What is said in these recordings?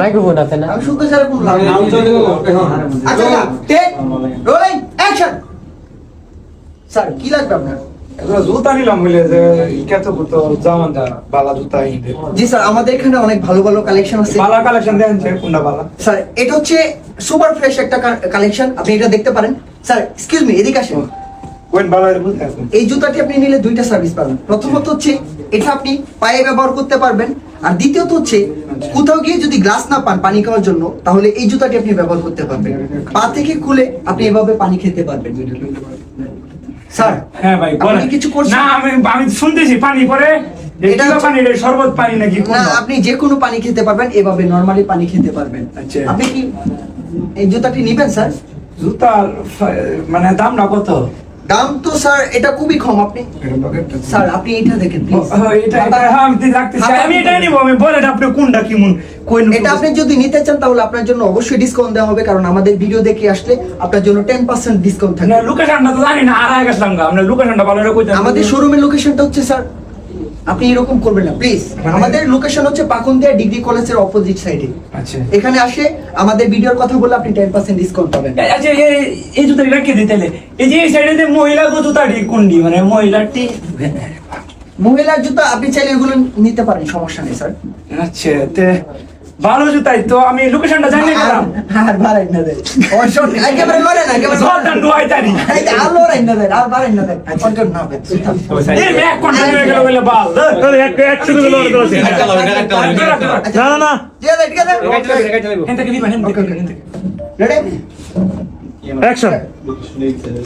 Microphone আছে না? শুনতে চাই কোন লাভ আচ্ছা টেক রোলিং অ্যাকশন। স্যার কি লাগবে আপনার? জুতা নিলাম বলে যে কত তো জামানটা বালা জুতা ইন্দে জি স্যার আমাদের এখানে অনেক ভালো ভালো কালেকশন আছে। বালা কালেকশন দেন যে কোনটা বালা? স্যার এটা হচ্ছে সুপার ফ্রেশ একটা কালেকশন আপনি এটা দেখতে পারেন। স্যার এক্সকিউজ মি এদিকে আসেন। এই জুতাটি আপনি নিলে দুইটা সার্ভিস পাবেন। প্রথমত হচ্ছে এটা আপনি পায়ে ব্যবহার করতে পারবেন। আর দ্বিতীয়ত হচ্ছে কোথাও গিয়ে যদি গ্লাস না পান পানি খাওয়ার জন্য তাহলে এই জুতাটি আপনি ব্যবহার করতে পারবেন। পা থেকে খুলে আপনি এভাবে পানি খেতে পারবেন। স্যার হ্যাঁ ভাই আপনি কিছু করছেন? না আমি আমি শুনতেছি পানি পরে। এটা পানি শরবত পানি নাকি না আপনি যে কোনো পানি খেতে পারবেন এভাবে নরমালি পানি খেতে পারবেন। আচ্ছা। আপনি কি এই জুতাটি নেবেন স্যার? জুতা মানে দাম না কত? দাম তো স্যার এটা খুবই কম আপনি? স্যার আপনি এটা দেখেন প্লিজ এটা এটা হ্যাঁ, আমি এটাই নিব আমি বলেন আপনি কোনটা কি মন কোন এটা আপনি যদি নিতে চান তাহলে আপনার জন্য অবশ্যই ডিসকাউন্ট দেওয়া হবে কারণ আমাদের ভিডিও দেখে আসলে আপনার জন্য টেন পার্সেন্ট ডিসকাউন্ট থাকবে। না লোকেশনটা তো জানি না আর আগে গেছিলাম গা। আমরা লোকেশনটা ভালো করে কইতাম আমাদের শোরুমের লোকেশনটা হচ্ছে স্যার আপনি এরকম করবেন না প্লিজ আমাদের লোকেশন হচ্ছে পাকুন্দিয়া ডিগ্রি কলেজের অপোজিট সাইডে আচ্ছা। এখানে আসে আমাদের ভিডিওর কথা বলে আপনি টেন পার্সেন্ট ডিসকাউন্ট পাবেন। আচ্ছা এই- জুতাটি রাখিয়ে দিতে হলে। এই যে এই সাইডে যে মহিলা জুতাটি কোনটি মানে মহিলাটি মহিলার জুতা আপনি চাইলে এগুলো নিতে পারেন সমস্যা নেই স্যার আচ্ছা তে ভালো জুতাই তো আমি লোকেশনটা জানি না আর ভালো বাড়াই না দেন অশন একেবারে লড়ে না একেবারে লড়ে না। দুয়াই তারি এই আলো আর না দে আর বাড়াই না দে অর্জন না হবে এই ব্যাক কন্ট্রোল হয়ে গেল বলে বাল আচ্ছা, না না না ঠিক আছে ঠিক আছে এটা থেকে নিবেন এখান থেকে, এখান থেকে। রেডি অ্যাকশন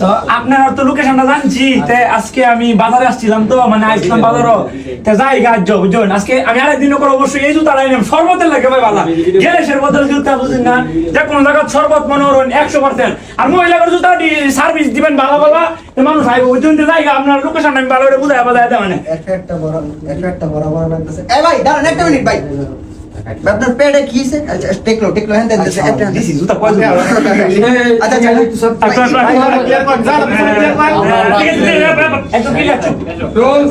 তো আপনারা তো লোকেশনটা জানছি তে আজকে আমি বাজারে আসছিলাম তো মানে আসলাম বাজারও। তে যাই গাছ যাও বুঝুন আজকে আমি আরেকদিন করে অবশ্যই এই জুতা লাইলাম শরবতের লাগে ভাই বালা। গ্যারেসের বদল জুতা বুঝুন না। যে কোনো জায়গায় শরবত মনে একশো পার্সেন্ট। আর মহিলাদের জুতা সার্ভিস দিবেন ভালো ভালো মানুষ আইব ওই জন্য যাই আপনার লোকেশনটা আমি ভালো করে বুঝাই বাজায় মানে। একটা একটা বড় একটা একটা বড় বড় লাগতেছে। এই ভাই দাঁড়ান একটা মিনিট ভাই। আপনার পেটে কি আছে আচ্ছা টেকলো টেকলো হ্যাঁ দেন একটা দিছি জুতা কয় জুতা আচ্ছা আচ্ছা একদম ক্লিয়ার চুপ রোল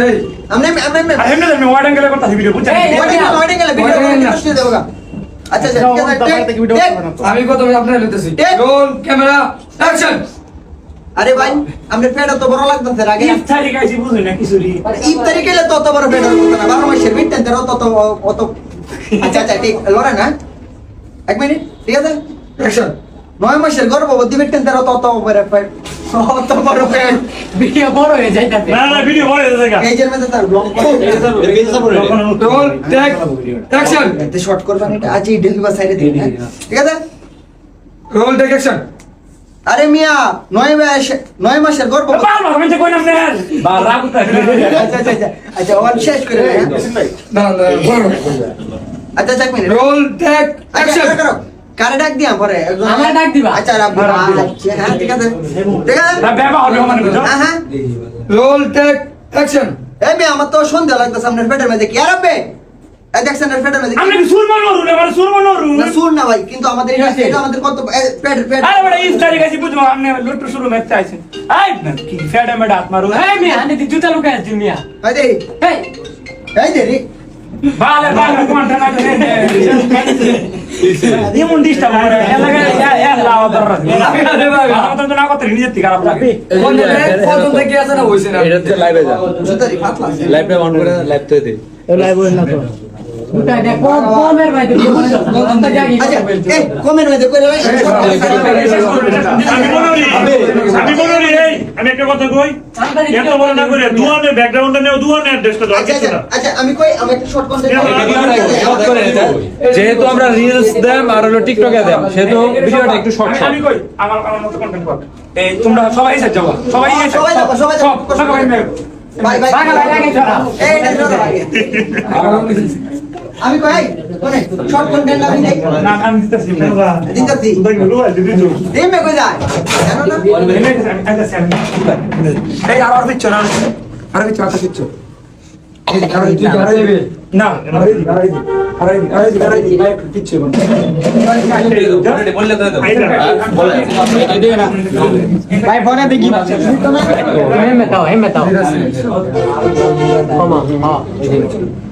এই আমনে আমনে আর এমনি আমি ওয়ার্ডেন গেলে কথা ভিডিও বুঝছেন ওয়াইডিং ওয়াইডিং গেলে ভিডিও করে দেবো গা। আচ্ছা আচ্ছা ঠিক আছে টেক, টেক। আমি কত আপনার লইতেছি। টেক। রোল ক্যামেরা অ্যাকশন আরে ভাই আমাদের পেট তো বড় লাগতেছে আগে ইফতারি খাইছি বুঝুন না কিছুরি ইফতারি খেলে তত বড় পেট হতো না বারো মাসের মিটতেন তেরো তত অত। আচ্ছা আচ্ছা ঠিক লড়ে না? এক মিনিট ঠিক আছে? অ্যাকশন নয় মাসের গর্ভবতী মিটতেন তেরো তত বড় পেট তত বড় পেট ভিডিও বড় হয়ে যাইতাছে না না ভিডিও বলে দিতে গা। এই যে মধ্যে তার ব্লগ অ্যাকশন এতে শর্ট করবেন এটা আজই ডেলিভার সাইডে দিন হ্যাঁ? ঠিক আছে? রোল টেক অ্যাকশন আরে মিয়া নয় মাস নয় মাসের আচ্ছা আচ্ছা আচ্ছা আচ্ছা শেষ করে দেন? দাঁড়ান দাঁড়ান বড় আচ্ছা এক মিনিট। Role take action. কারে। ডাক দিয়া পরে? আমার ডাক দিবা? আচ্ছা রাব্বি আচ্ছা হ্যাঁ ঠিক আছে। ঠিক আছে? না হবে মানে হ্যাঁ হ্যাঁ। Roll take action. এই মেয়ে আমার তো সন্ধ্যা লাগতেছে আপনার পেটের মধ্যে। কি আর দেখছেন এর পেটের মধ্যে কি? আমি কি সুরমা নরু না মানে সুরমা নরু? না শুন না ভাই কিন্তু আমাদের এটা এটা আমাদের কত পেট পেট আরে বড় ইফতারি আপনি লট্টু শুরু মেতে আই না কি ফেডা মেডা হাত মারু। এই মিয়া আনে দি জুতা লুকায় আছে মিয়া। এই দে। এই। এই দে রে। বালে বালে কোনটা না এমন ডিস্টার্ব করে এলাকা এ লাও দর আরে ভাই আমার তো না থেকে খারাপ লাগে। কোন পর্যন্ত কি আছে না হইছে না? এটা তো লাইভে যা। আছে। লাইভটা অন করে লাইভ তো দে। জুতা দেখ কম কমের ভাই তুমি বুঝছ না জায়গা এই কমেন্ট মধ্যে কইরে ভাই আমি করি আমি করি এই আমি একটা কথা কই এত বড় না করে দুয়ানের ব্যাকগ্রাউন্ডটা নেও দুয়ানের অ্যাড্রেসটা দাও কিছু না আমি কই আমি একটা শর্ট কন্টেন্ট শর্ট করে এটা যেহেতু আমরা রিলস দেম আর হলো টিকটকে দেম সেহেতু ভিডিওটা একটু শর্ট আমি কই আমার আমার মতো কন্টেন্ট কর এই তোমরা সবাই এসে যাও সবাই এসে সবাই যাব, সবাই। সব সবাই মেয়ে ভাই ভাই দিন, দিন, দিন, দিন, দিন, ভাই। ভাই বাচ্চা ছেলেরা এই দিকটা। আমি কই কোনে শর্ট কন্টেন্ট লাগি নাই না আমি দিতাছি দিতাছি তুমি দিতেছি এই, এই দিকটা এই দিকটা সুন্দর, সুন্দর দিয়ে। আচ্ছা সমস্যা নাই এখান থেকে সমস্যাটা কি প্রথম ফাইভ মানে সুন্দর ফাইভ